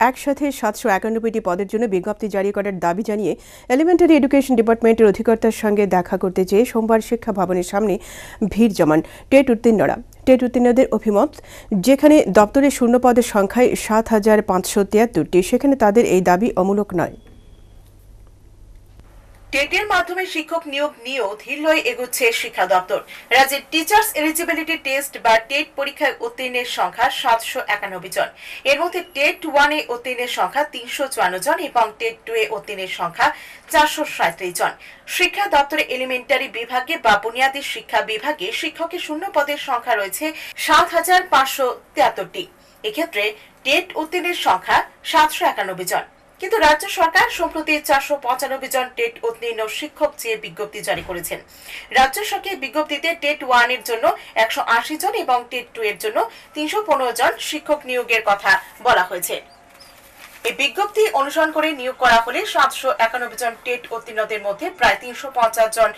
একসাথে সাতশো একানব্বইটি পদের জন্য বিজ্ঞপ্তি জারি করার দাবি জানিয়ে এলিমেন্টারি এডুকেশন ডিপার্টমেন্টের অধিকর্তার সঙ্গে দেখা করতে চেয়ে সোমবার শিক্ষা ভবনের সামনে ভিড় জমান টেট উত্তীর্ণরা। টেট উত্তীর্ণদের অভিমত, যেখানে দপ্তরের শূন্য পদের সংখ্যায় সাত হাজার পাঁচশো তিয়াত্তরটি, সেখানে তাদের এই দাবি অমূলক নয়। টেটের মাধ্যমে শিক্ষক নিয়োগ নিয়েও ধীর লয়ে এগোচ্ছে শিক্ষা দপ্তর। রাজ্যের টিচার্স এলিজিবিলিটি টেস্ট বা টেট পরীক্ষায় উত্তীর্ণের সংখ্যা সাতশো একানব্বই জন। এর মধ্যে টেট ওয়ানে উত্তীর্ণের সংখ্যা তিনশো চুয়ান্ন জন এবং টেট টু এ উত্তীর্ণের সংখ্যা চারশো সাঁত্রিশ জন। শিক্ষা দপ্তরে এলিমেন্টারি বিভাগে বা বুনিয়াদী শিক্ষা বিভাগে শিক্ষকের শূন্য পদের সংখ্যা রয়েছে সাত হাজার পাঁচশো তিয়াত্তরটি। এক্ষেত্রে টেট উত্তীর্ণের সংখ্যা সাতশো একানব্বই জন। কিন্তু রাজ্য সরকার সম্প্রতি চারশো পঁচানব্বই জন টেট উত্তীর্ণ শিক্ষক চেয়ে বিজ্ঞপ্তি জারি করেছেন। রাজ্য সরকার বিজ্ঞপ্তিতে টেট ওয়ানের জন্য একশো আশি জন এবং টেট টু এর জন্য তিনশো পনেরো জন শিক্ষক নিয়োগের কথা বলা হয়েছে। এই বিজ্ঞপ্তি অনুসরণ করে নিয়োগ করা হলে সাতশো একানব্বই জন টেট উত্তীর্ণদের মধ্যে প্রায় তিনশো পঞ্চাশ জন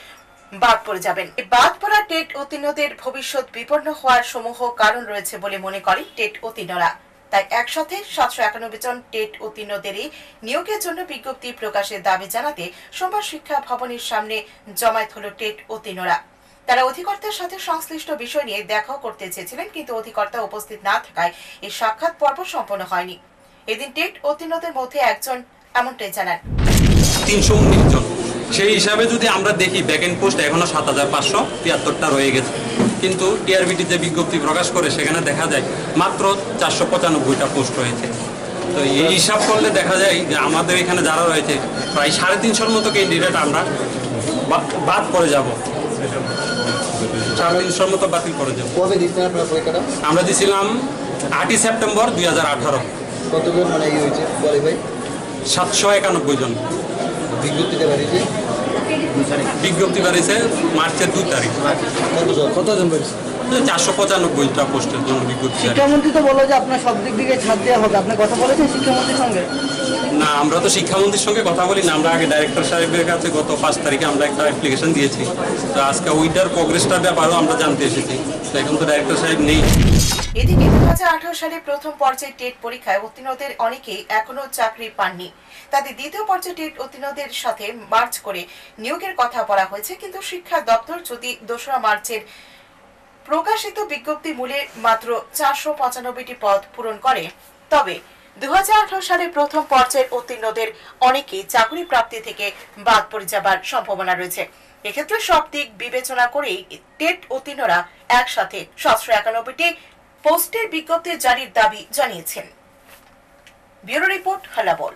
বাদ পড়ে যাবেন। বাদ পড়া টেট উত্তীর্ণদের ভবিষ্যৎ বিপন্ন হওয়ার সমূহ কারণ রয়েছে বলে মনে করে টেট উত্তীর্ণরা। তাই একসাথে সাতশো একানব্বই জন টেট উত্তীর্ণদেরই নিয়োগের জন্য বিজ্ঞপ্তি প্রকাশের দাবি জানাতে সোমবার শিক্ষা ভবনের সামনে জমায়েত হল টেট উত্তীর্ণরা। তারা অধিকর্তার সাথে সংশ্লিষ্ট বিষয় নিয়ে দেখাও করতে চেয়েছিলেন, কিন্তু অধিকর্তা উপস্থিত না থাকায় এই সাক্ষাৎ পর্ব সম্পন্ন হয়নি। এদিন টেট উত্তীর্ণদের মধ্যে একজন এমনটাই জানান। সেই হিসাবে যদি আমরা দেখি ব্যাকেন্ড পোস্ট এখনও সাত হাজার পাঁচশো তিয়াত্তরটা রয়ে গেছে। কিন্তু টিআরবিটি যে বিজ্ঞপ্তি প্রকাশ করে সেখানে দেখা যায় মাত্র চারশো পঁচানব্বইটা পোস্ট রয়েছে তো এই হিসাব করলে দেখা যায় যে আমাদের এখানে যারা রয়েছে প্রায় সাড়ে তিনশোর মতো ক্যান্ডিডেট আমরা বাদ পড়ে যাব। সাড়ে তিনশোর মতো বাতিল করে যাব। আমরা দিয়েছিলাম আটই সেপ্টেম্বর দুই হাজার আঠারো। কতজন মানে ইয়ে সাতশো একানব্বই জন। বিজ্ঞপ্তিতে বাড়িয়েছে। বিজ্ঞপ্তি বাড়িছে মার্চের দুই তারিখ। কতজন চারশো পঁচানব্বইটা পোস্টের জন্য বিজ্ঞপ্তি শিক্ষামন্ত্রী তো বলল যে আপনার সব দিক থেকে ছাড় দেওয়া হবে। আপনি কথা বলেছেন শিক্ষামন্ত্রীর সঙ্গে? না আমরা তো শিক্ষামন্ত্রীর সঙ্গে কথা বলি না। আমরা আগে ডাইরেক্টর সাহেবের কাছে গত পাঁচ তারিখে আমরা একটা অ্যাপ্লিকেশন দিয়েছি। তো আজকে ওইটার প্রোগ্রেসটার ব্যাপারেও আমরা জানতে এসেছি। তো এখন তো ডাইরেক্টর সাহেব নেই। এদিকে দু সালে প্রথম পর্যায়ে টেট পরীক্ষায় উত্তীর্ণদের অনেকেই এখনও চাকরি পাননি। তাদের দ্বিতীয় পর্যায়ে টেট উত্তীর্ণদের সাথে মার্চ করে নিয়োগের কথা বলা হয়েছে, কিন্তু শিক্ষা দপ্তর যদি দোসরা মার্চের প্রকাশিত বিজ্ঞপ্তি মূলে মাত্র চারশো পঁচানব্বইটি পদ পূরণ করে, তবে দুহাজার আঠারো সালে প্রথম পর্যায়ের উত্তীর্ণদের অনেকেই চাকরি প্রাপ্তি থেকে বাদ পড়ে যাবার সম্ভাবনা রয়েছে। এক্ষেত্রে সব দিক বিবেচনা করেই টেট উত্তীর্ণরা একসাথে সাতশো একানব্বইটি পোস্টের বিজ্ঞপ্তি জারির দাবি জানিয়েছেন। Bureau report হালাবল।